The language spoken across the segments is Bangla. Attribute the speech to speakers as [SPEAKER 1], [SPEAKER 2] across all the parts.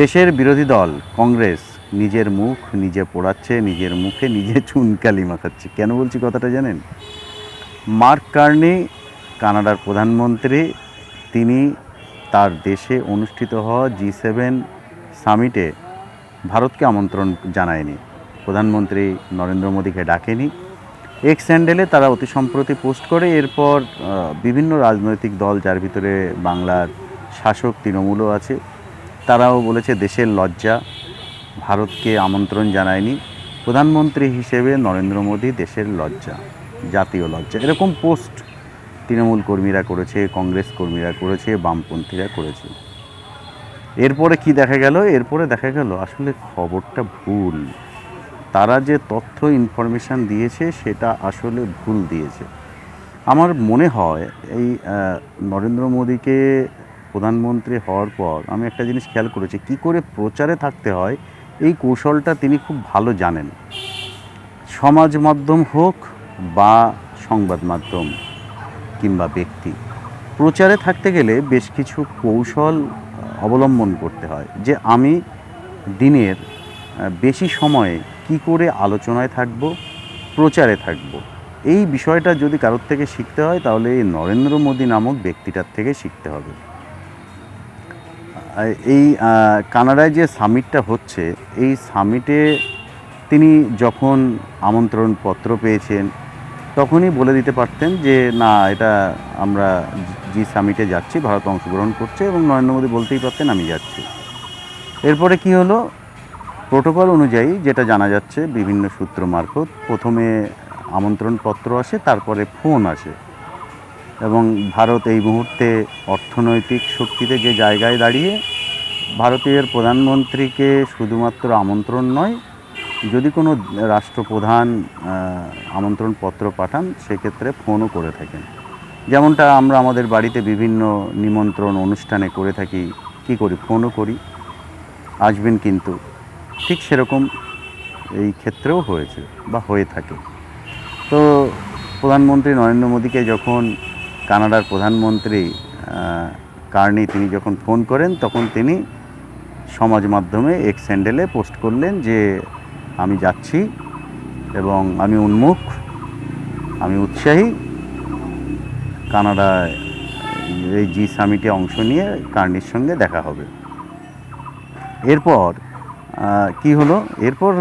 [SPEAKER 1] দেশের বিরোধী দল, কংগ্রেস, নিজের মুখ নিজে পোড়াচ্ছে, নিজের মুখে নিজে চুনকালি মাখাচ্ছে। কেন বলছি কথাটা জানেন? মার্ক কার্নি, কানাডার প্রধানমন্ত্রী, তিনি তার দেশে অনুষ্ঠিত হওয়া জি সেভেন সামিটে ভারতকে আমন্ত্রণ জানায়নি। প্রধানমন্ত্রী নরেন্দ্র মোদীকে ডাকেনি। এক্স স্যান্ডেলে তারা অতি সম্প্রতি পোস্ট করে, এরপর বিভিন্ন রাজনৈতিক দল, যার ভিতরে বাংলার শাসক তৃণমূলও আছে তারাও বলেছে দেশের লজ্জা ভারতকে আমন্ত্রণ জানায়নি। প্রধানমন্ত্রী হিসেবে নরেন্দ্র মোদী দেশের লজ্জা, জাতীয় লজ্জা। এরকম পোস্ট তৃণমূল কর্মীরা করেছে, কংগ্রেস কর্মীরা করেছে, বামপন্থীরা করেছে। এরপরে কি দেখা গেল? এরপরে দেখা গেল আসলে খবরটা ভুল। তারা যে তথ্য ইনফরমেশান দিয়েছে সেটা আসলে ভুল দিয়েছে। আমার মনে হয় এই নরেন্দ্র মোদীকে প্রধানমন্ত্রী হওয়ার পর আমি একটা জিনিস খেয়াল করেছি, কি করে প্রচারে থাকতে হয়, এই কৌশলটা তিনি খুব ভালো জানেন। সমাজ মাধ্যম হোক বা সংবাদ মাধ্যম কিংবা ব্যক্তি, প্রচারে থাকতে গেলে বেশ কিছু কৌশল অবলম্বন করতে হয়। যে আমি দিনের বেশি সময়ে কি করে আলোচনায় থাকব, প্রচারে থাকব, এই বিষয়টা যদি কারোর থেকে শিখতে হয় তাহলে এই নরেন্দ্র মোদী নামক ব্যক্তিটার থেকে শিখতে হবে। এই কানাডায় যে সামিটটা হচ্ছে, এই সামিটে তিনি যখন আমন্ত্রণ পত্র পেয়েছেন, তখনই বলে দিতে পারতেন যে, না, এটা আমরা জি সামিটে যাচ্ছি, ভারত অংশগ্রহণ করছে এবং নরেন্দ্র মোদী বলতেই পারতেন আমি যাচ্ছি। এরপরে কি হলো? প্রোটোকল অনুযায়ী যেটা জানা যাচ্ছে, বিভিন্ন সূত্র মারফত প্রথমে আমন্ত্রণপত্র আসে, তারপরে ফোন আসে। এবং ভারত এই মুহূর্তে অর্থনৈতিক শক্তিতে যে জায়গায় দাঁড়িয়ে ভারতের প্রধানমন্ত্রীকে শুধুমাত্র আমন্ত্রণ নয় যদি কোনো রাষ্ট্রপ্রধান আহ, আমন্ত্রণপত্র পাঠান সেক্ষেত্রে ফোনও করে থাকেন। যেমনটা আমরা আমাদের বাড়িতে বিভিন্ন নিমন্ত্রণ অনুষ্ঠানে করে থাকি কি করি? ফোনও করি। আসবেন কিন্তু। ঠিক সেরকম এই ক্ষেত্রেও হয়েছে বা হয়ে থাকে। তো প্রধানমন্ত্রী নরেন্দ্র মোদীকে যখন কানাডার প্রধানমন্ত্রী কার্নি তিনি যখন ফোন করেন, তখন তিনি সমাজ মাধ্যমে এক্স স্যান্ডেলে পোস্ট করলেন যে, আমি যাচ্ছি এবং আমি উন্মুখ, আমি উৎসাহী। কানাডায় এই জি সামিটে অংশ নিয়ে কার্নির সঙ্গে দেখা হবে। এরপর কি হলো? এরপর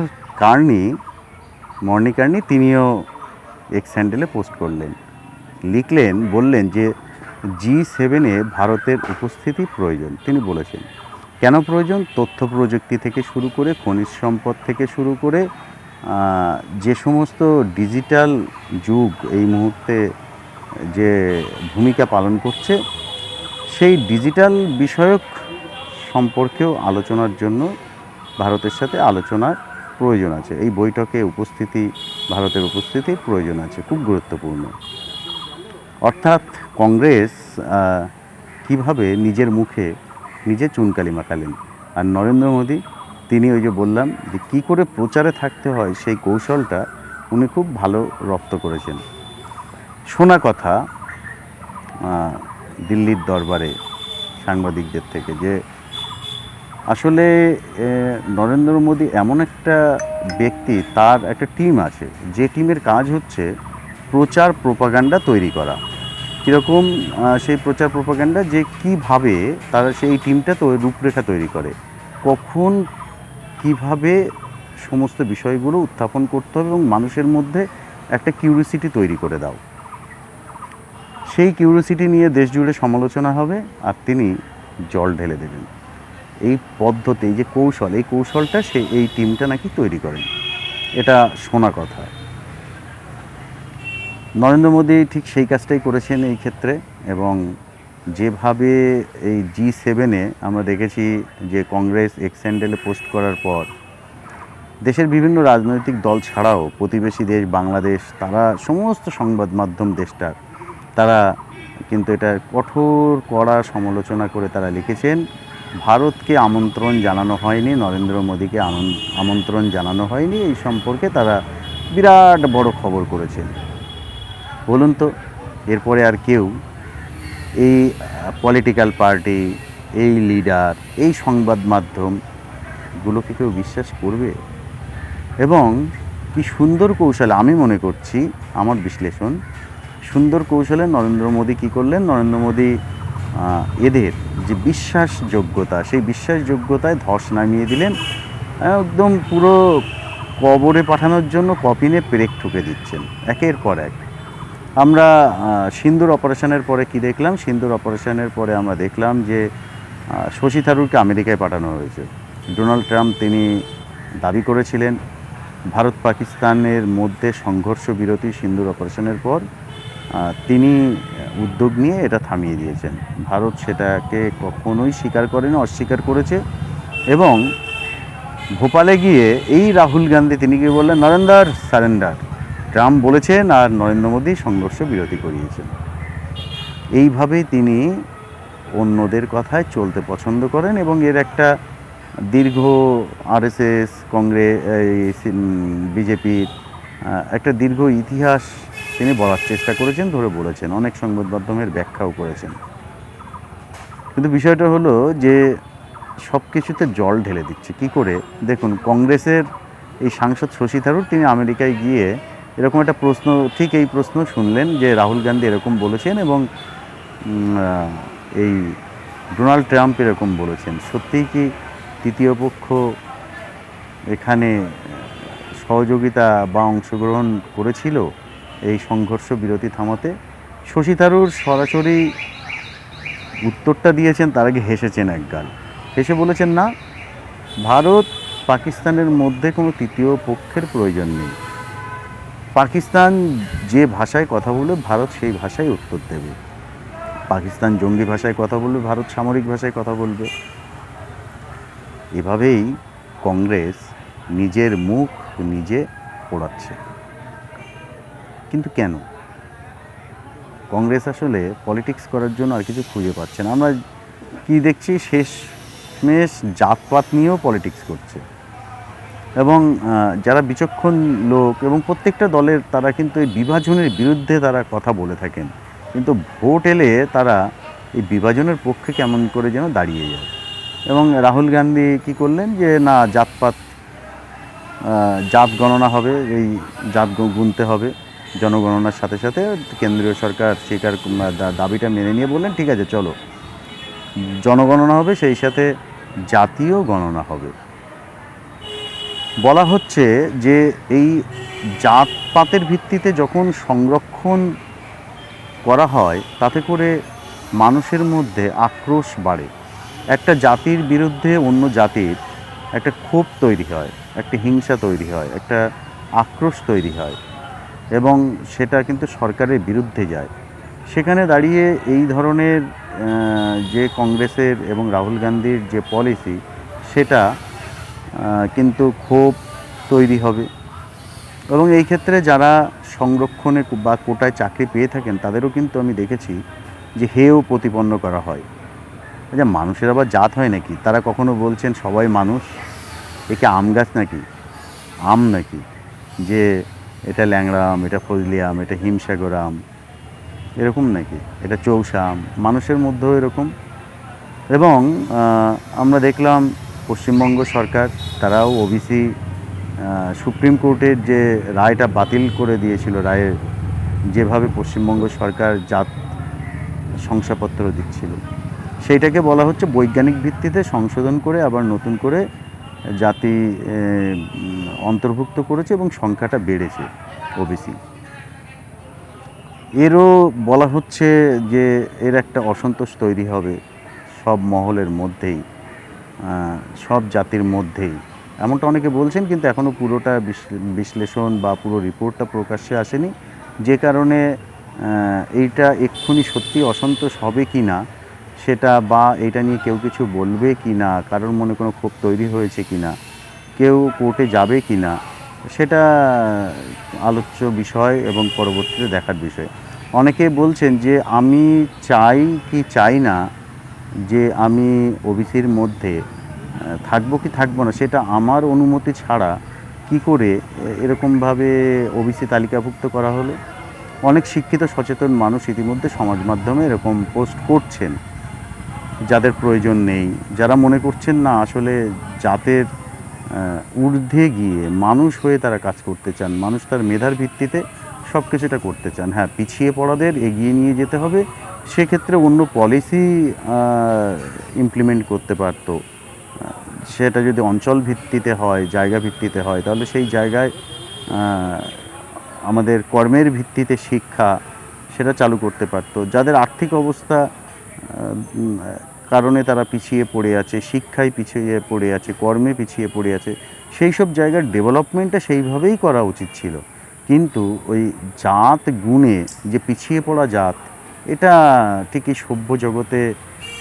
[SPEAKER 1] কার্নি, মর্নি কার্নি তিনিও এক্স স্যান্ডেলে পোস্ট করলেন। লিখলেন, বললেন যে জি সেভেনে ভারতের উপস্থিতি প্রয়োজন। তিনি বলেছেন, কেন প্রয়োজন? তথ্য প্রযুক্তি থেকে শুরু করে, খনিজ সম্পদ থেকে শুরু করে যে সমস্ত ডিজিটাল যুগ এই মুহূর্তে যে ভূমিকা পালন করছে, সেই ডিজিটাল বিষয়ক সম্পর্কেও আলোচনার জন্য ভারতের সাথে আলোচনার প্রয়োজন আছে। এই বৈঠকে উপস্থিতি, ভারতের উপস্থিতি প্রয়োজন আছে, খুব গুরুত্বপূর্ণ। অর্থাৎ কংগ্রেস কীভাবে নিজের মুখে নিজে চুনকালি মাখালেন? আর নরেন্দ্র মোদী, তিনি ওই যে বললাম যে কী করে প্রচারে থাকতে হয় সেই কৌশলটা উনি খুব ভালো রপ্ত করেছেন। শোনা কথা দিল্লির দরবারে সাংবাদিকদের থেকে যে আসলে নরেন্দ্র মোদী এমন একটা ব্যক্তি, তার একটা টিম আছে, যে টিমের কাজ হচ্ছে প্রচার প্রোপাগান্ডা তৈরি করা। কীরকম সেই প্রচার প্রোপাগান্ডা যে কীভাবে তারা সেই টিমটা তো, রূপরেখা তৈরি করে। কখন কীভাবে সমস্ত বিষয়গুলো উত্থাপন করতে হবে এবং মানুষের মধ্যে একটা কিউরিসিটি তৈরি করে দাও। সেই কিউরিসিটি নিয়ে দেশ জুড়ে সমালোচনা হবে আর তিনি জল ঢেলে দেবেন। এই পদ্ধতি যে কৌশল, এই কৌশলটা সে, এই টিমটা নাকি তৈরি করেন। এটা শোনা কথা। নরেন্দ্র মোদী ঠিক সেই কাজটাই করেছেন এই ক্ষেত্রে এবং যেভাবে এই জি সেভেনে আমরা দেখেছি যে কংগ্রেস এক্সেন্ডেলে পোস্ট করার পর, দেশের বিভিন্ন রাজনৈতিক দল ছাড়াও প্রতিবেশী দেশ বাংলাদেশ, তারা সমস্ত সংবাদ মাধ্যম দেশটার, তারা কিন্তু এটা কঠোর কড়া সমালোচনা করে তারা লিখেছেন, ভারতকে আমন্ত্রণ জানানো হয়নি, নরেন্দ্র মোদীকে আমন- আমন্ত্রণ জানানো হয়নি এই সম্পর্কে তারা বিরাট বড় খবর করেছেন। বলুন তো, এরপরে আর কেউ এই পলিটিক্যাল পার্টি এই লিডার এই সংবাদ মাধ্যমগুলোকে কেউ বিশ্বাস করবে? এবং কি সুন্দর কৌশলে, আমি মনে করছি, আমার বিশ্লেষণ, সুন্দর কৌশলে নরেন্দ্র মোদী কী করলেন? নরেন্দ্র মোদী এদের যে বিশ্বাসযোগ্যতা, সেই বিশ্বাসযোগ্যতায় ধস নামিয়ে দিলেন, একদম পুরো কবরে পাঠানোর জন্য কপিনে পেরেক ঠুকে দিচ্ছেন, একের পর এক। আমরা সিন্দুর অপারেশনের পরে কি দেখলাম? সিন্দুর অপারেশনের পরে আমরা দেখলাম যে শশী থারুরকে আমেরিকায় পাঠানো হয়েছে। ডোনাল্ড ট্রাম্প তিনি দাবি করেছিলেন, ভারত পাকিস্তানের মধ্যে সংঘর্ষ বিরতি সিন্দুর অপারেশনের পর তিনি উদ্যোগ নিয়ে এটা থামিয়ে দিয়েছেন। ভারত সেটাকে কখনোই স্বীকার করেনি, অস্বীকার করেছে এবং ভোপালে গিয়ে এই রাহুল গান্ধী, তিনি কি বললেন, নরেন্দার, সারেন্ডার। ট্রাম্প বলেছেন আর নরেন্দ্র মোদী সংঘর্ষ বিরতি করিয়েছেন। এইভাবেই তিনি অন্যদের কথায় চলতে পছন্দ করেন এবং এর একটা দীর্ঘ আরএসএস, কংগ্রেস বিজেপির একটা দীর্ঘ ইতিহাস তিনি বলার চেষ্টা করেছেন, ধরে বলেছেন। অনেক সংবাদ মাধ্যমের ব্যাখ্যাও করেছেন। কিন্তু বিষয়টা হলো যে সব কিছুতে জল ঢেলে দিচ্ছে। কি করে? দেখুন, কংগ্রেসের এই সাংসদ শশী থারুর, তিনি আমেরিকায় গিয়ে এরকম একটা প্রশ্ন, ঠিক এই প্রশ্ন শুনলেন যে রাহুল গান্ধী এরকম বলেছেন এবং এই ডোনাল্ড ট্রাম্প এরকম বলেছেন। সত্যিই কি তৃতীয় পক্ষ এখানে সহযোগিতা বা অংশগ্রহণ করেছিল এই সংঘর্ষ বিরতি থামাতে? শশী থারুর সরাসরি উত্তরটা দিয়েছেন, তার আগে হেসেছেন একগাল হেসে বলেছেন, না, ভারত পাকিস্তানের মধ্যে কোনো তৃতীয় পক্ষের প্রয়োজন নেই। পাকিস্তান যে ভাষায় কথা বলবে, ভারত সেই ভাষায় উত্তর দেবে। পাকিস্তান জঙ্গি ভাষায় কথা বলবে, ভারত সামরিক ভাষায় কথা বলবে। এভাবেই কংগ্রেস নিজের মুখ নিজে পোড়াচ্ছে। কিন্তু কেন? কংগ্রেস আসলে পলিটিক্স করার জন্য আর কিছু খুঁজে পাচ্ছে না। আমরা কি দেখছি? শেষমেশ জাতপাত নিয়েও পলিটিক্স করছে। এবং যারা বিচক্ষণ লোক এবং প্রত্যেকটা দলের তারা কিন্তু এই বিভাজনের বিরুদ্ধে তারা কথা বলে থাকেন। কিন্তু ভোট এলে তারা এই বিভাজনের পক্ষে কেমন করে যেন দাঁড়িয়ে যায়। এবং রাহুল গান্ধী কি করলেন যে, না, জাতপাত জাত গণনা হবে, এই জাত গুনতে হবে। জনগণনার সাথে সাথে কেন্দ্রীয় সরকার স্বীকার দাবিটা মেনে নিয়ে বললেন, ঠিক আছে, চলো। জনগণনা হবে, সেই সাথে জাতীয় গণনা হবে। বলা হচ্ছে যে এই জাতপাতের ভিত্তিতে যখন সংরক্ষণ করা হয়, তাতে করে মানুষের মধ্যে আক্রোশ বাড়ে। একটা জাতির বিরুদ্ধে অন্য জাতির একটা ক্ষোভ তৈরি হয়, একটা হিংসা তৈরি হয়, একটা আক্রোশ তৈরি হয় এবং সেটা কিন্তু সরকারের বিরুদ্ধে যায়। সেখানে দাঁড়িয়ে এই ধরনের যে কংগ্রেসের এবং রাহুল গান্ধীর যে পলিসি সেটা কিন্তু ক্ষোভ তৈরি হবে। এবং এই ক্ষেত্রে যারা সংরক্ষণে বা কোটায় চাকরি পেয়ে থাকেন, তাদেরও কিন্তু আমি দেখেছি যে হেও প্রতিপন্ন করা হয়। আচ্ছা মানুষের আবার জাত হয় নাকি? তারা কখনো বলছেন সবাই মানুষ, একে আম গাছ নাকি? আম নাকি? যে এটা ল্যাংড়া আম, এটা ফজলি আম, এটা হিমসাগর আম, এরকম নাকি? এটা চৌষা আম, মানুষের মধ্যেও এরকম। এবং আমরা দেখলাম পশ্চিমবঙ্গ সরকার, তারাও ওবিসি সুপ্রিম কোর্টের যে রায়টা বাতিল করে দিয়েছিল, রায়ের যেভাবে পশ্চিমবঙ্গ সরকার জাত শংসাপত্র দিচ্ছিল, সেইটাকে বলা হচ্ছে বৈজ্ঞানিক ভিত্তিতে সংশোধন করে, আবার নতুন করে জাতি অন্তর্ভুক্ত করেছে এবং সংখ্যাটা বেড়েছে ওবিসি এরও বলা হচ্ছে যে এর একটা অসন্তোষ তৈরি হবে সব মহলের মধ্যেই। সব জাতির মধ্যেই। এমনটা অনেকে বলছেন, কিন্তু এখনও পুরোটা বিশ্লে- বিশ্লেষণ বা পুরো রিপোর্টটা প্রকাশ্যে আসেনি। যে কারণে এইটা এক্ষুনি সত্যি অসন্তোষ হবে কি না, সেটা বা এটা নিয়ে কেউ কিছু বলবে কি না, কারোর মনে কোনো ক্ষোভ তৈরি হয়েছে কি না, কেউ কোর্টে যাবে কি না, সেটা আলোচ্য বিষয় এবং পরবর্তীতে দেখার বিষয়। অনেকে বলছেন যে, আমি চাই কি চাই না যে আমি ওবিসির মধ্যে থাকব কি থাকব না, সেটা আমার অনুমতি ছাড়া কি করে এরকমভাবে ওবিসি তালিকাভুক্ত করা হলো? অনেক শিক্ষিত, সচেতন মানুষ ইতিমধ্যে সমাজ মাধ্যমে এরকম পোস্ট করছেন। যাদের প্রয়োজন নেই, যারা মনে করছেন না আসলে জাতের ঊর্ধ্বে গিয়ে মানুষ হয়ে তারা কাজ করতে চান, মানুষ তার মেধার ভিত্তিতে সব কিছুটা করতে চান। হ্যাঁ পিছিয়ে পড়াদের এগিয়ে নিয়ে যেতে হবে সেক্ষেত্রে অন্য পলিসি ইমপ্লিমেন্ট করতে পারতো। সেটা যদি অঞ্চল ভিত্তিতে হয়, জায়গা ভিত্তিতে হয়, তাহলে সেই জায়গায় আমাদের কর্মের ভিত্তিতে শিক্ষা সেটা চালু করতে পারতো। যাদের আর্থিক অবস্থা কারণে তারা পিছিয়ে পড়ে আছে, শিক্ষায় পিছিয়ে পড়ে আছে, কর্মে পিছিয়ে পড়ে আছে, সেই সব জায়গার ডেভেলপমেন্টটা সেইভাবেই করা উচিত ছিল। কিন্তু ওই জাত গুণে যে পিছিয়ে পড়া জাত এটা ঠিক এই সভ্য জগতে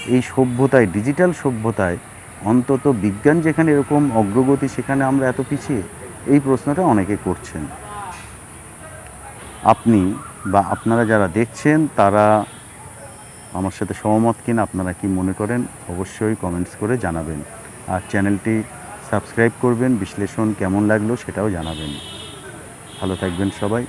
[SPEAKER 1] এই সভ্যতায় ডিজিটাল সভ্যতায় অন্তত বিজ্ঞান যেখানে এরকম অগ্রগতি সেখানে আমরা এত পিছিয়ে, এই প্রশ্নটা অনেকে করছেন। আপনি বা আপনারা যারা দেখছেন, তারা আমার সাথে সহমত কিনা আপনারা কি মনে করেন, অবশ্যই কমেন্টস করে জানাবেন। আর চ্যানেলটি সাবস্ক্রাইব করবেন, বিশ্লেষণ কেমন লাগল সেটাও জানাবেন। ভালো থাকবেন সবাই।